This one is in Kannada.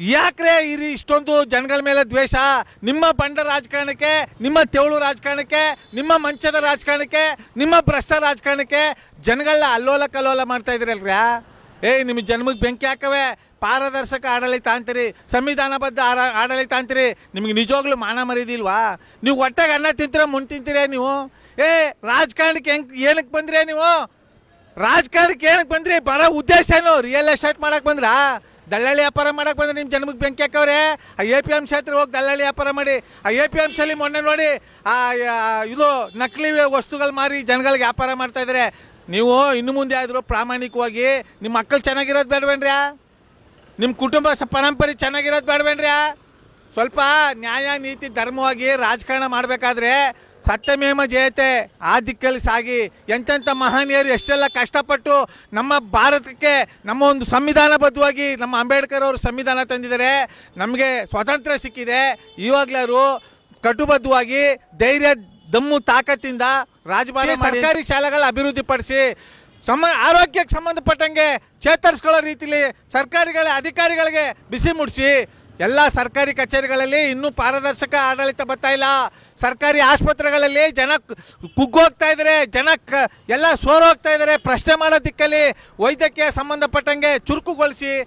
ಯಾಕ್ರೆ ಇರಿ ಇಷ್ಟೊಂದು ಜನಗಳ ಮೇಲೆ ದ್ವೇಷ? ನಿಮ್ಮ ಬಂಡ ರಾಜಕಾರಣಕ್ಕೆ, ನಿಮ್ಮ ತೆವಳು ರಾಜಕಾರಣಕ್ಕೆ, ನಿಮ್ಮ ಮಂಚದ ರಾಜಕಾರಣಕ್ಕೆ, ನಿಮ್ಮ ಭ್ರಷ್ಟ ರಾಜಕಾರಣಕ್ಕೆ ಜನಗಳನ್ನ ಅಲ್ಲೋಲ ಕಲ್ಲೋಲ ಮಾಡ್ತಾ ಇದ್ರಲ್ರ ಏಯ್ ನಿಮ್ಮ ಜನ್ಮಕ್ಕೆ ಬೆಂಕಿ ಹಾಕವೆ. ಪಾರದರ್ಶಕ ಆಡಳಿತ ಅಂತೀರಿ, ಸಂವಿಧಾನಬದ್ಧ ಆರ- ಆಡಳಿತ ಅಂತೀರಿ, ನಿಮಗೆ ನಿಜವಾಗ್ಲೂ ಮಾನ ಮರಿದಿಲ್ವಾ ನೀವು ಹೊಟ್ಟೆಗೆ ಅನ್ನ ತಿಂತೀರ ಮುನ್ ತಿಂತೀರ ನೀವು? ಏ, ರಾಜಕಾರಣಕ್ಕೆ ಹೆಂಗ್ ಏನಕ್ಕೆ ಬಂದ್ರೆ ನೀವು? ರಾಜಕಾರಣಕ್ಕೆ ಏನಕ್ಕೆ ಬಂದ್ರಿ? ಬರೋ ಉದ್ದೇಶ ಏನು ರಿಯಲ್ ಎಸ್ಟೇಟ್ ಮಾಡಕ್ ಬಂದ್ರಾ? ದಳ್ಳಾಳಿ ವ್ಯಾಪಾರ ಮಾಡಕ್ಕೆ ಬಂದ್ರೆ ನಿಮ್ಮ ಜನ್ಮಕ್ಕೆ ಬೆಂಕಿ ಹಾಕವ್ರೆ? ಆ ಎ ಪಿ ಸಿ ಹತ್ರ ಹೋಗಿ ದಲ್ಲಾಳಿ ವ್ಯಾಪಾರ ಮಾಡಿ, ಆ ಎ ಪಿ ಸಿಲಿ ಮೊನ್ನೆ ನೋಡಿ, ಆ ಇದು ನಕಲಿ ವಸ್ತುಗಳು ಮಾರಿ ಜನಗಳಿಗೆ ವ್ಯಾಪಾರ ಮಾಡ್ತಾ ಇದ್ದಾರೆ ನೀವು ಇನ್ನು ಮುಂದೆ ಆದರೂ ಪ್ರಾಮಾಣಿಕವಾಗಿ ನಿಮ್ಮ ಮಕ್ಕಳು ಚೆನ್ನಾಗಿರೋದು ಬೇಡವೇನ್ರ್ಯಾ ನಿಮ್ಮ ಕುಟುಂಬ ಪರಂಪರೆ ಚೆನ್ನಾಗಿರೋದು ಬೇಡವೇನ್ರ್ಯಾ ಸ್ವಲ್ಪ ನ್ಯಾಯ, ನೀತಿ, ಧರ್ಮವಾಗಿ ರಾಜಕಾರಣ ಮಾಡಬೇಕಾದ್ರೆ ಸತ್ಯಮೇಮ ಜಯತೆ ಆ ದಿಕ್ಕಲ್ಲಿ ಸಾಗಿ ಎಂತೆಂಥ ಮಹನೀಯರು ಎಷ್ಟೆಲ್ಲ ಕಷ್ಟಪಟ್ಟು ನಮ್ಮ ಭಾರತಕ್ಕೆ ನಮ್ಮ ಒಂದು ಸಂವಿಧಾನಬದ್ಧವಾಗಿ ನಮ್ಮ ಅಂಬೇಡ್ಕರ್ ಅವರು ಸಂವಿಧಾನ ತಂದಿದ್ದಾರೆ. ನಮಗೆ ಸ್ವಾತಂತ್ರ್ಯ ಸಿಕ್ಕಿದೆ. ಇವಾಗಲೂ ಕಟುಬದ್ಧವಾಗಿ ಧೈರ್ಯ ದಮ್ಮು ತಾಕತ್ತಿಂದ ರಾಜಭಾರ ಸರ್ಕಾರಿ ಶಾಲೆಗಳ ಅಭಿವೃದ್ಧಿ ಪಡಿಸಿ ಸಮ ಆರೋಗ್ಯಕ್ಕೆ ಸಂಬಂಧಪಟ್ಟಂಗೆ ಚೇತರಿಸ್ಕೊಳ್ಳೋ ರೀತಿಲಿ ಸರ್ಕಾರಿಗಳ ಅಧಿಕಾರಿಗಳಿಗೆ ಬಿಸಿ ಮುಡಿಸಿ ಎಲ್ಲ ಸರ್ಕಾರಿ ಕಚೇರಿಗಳಲ್ಲಿ ಇನ್ನೂ ಪಾರದರ್ಶಕ ಆಡಳಿತ ಬರ್ತಾ ಇಲ್ಲ. ಸರ್ಕಾರಿ ಆಸ್ಪತ್ರೆಗಳಲ್ಲಿ ಜನ ಕುಗ್ಗೋಗ್ತಾ ಇದ್ದಾರೆ ಜನ ಎಲ್ಲ ಸೋರೋಗ್ತಾ ಇದ್ದಾರೆ ಪ್ರಶ್ನೆ ಮಾಡೋ ದಿಕ್ಕಲ್ಲಿ ವೈದ್ಯಕೀಯ ಸಂಬಂಧಪಟ್ಟಂಗೆ ಚುರುಕುಗೊಳಿಸಿ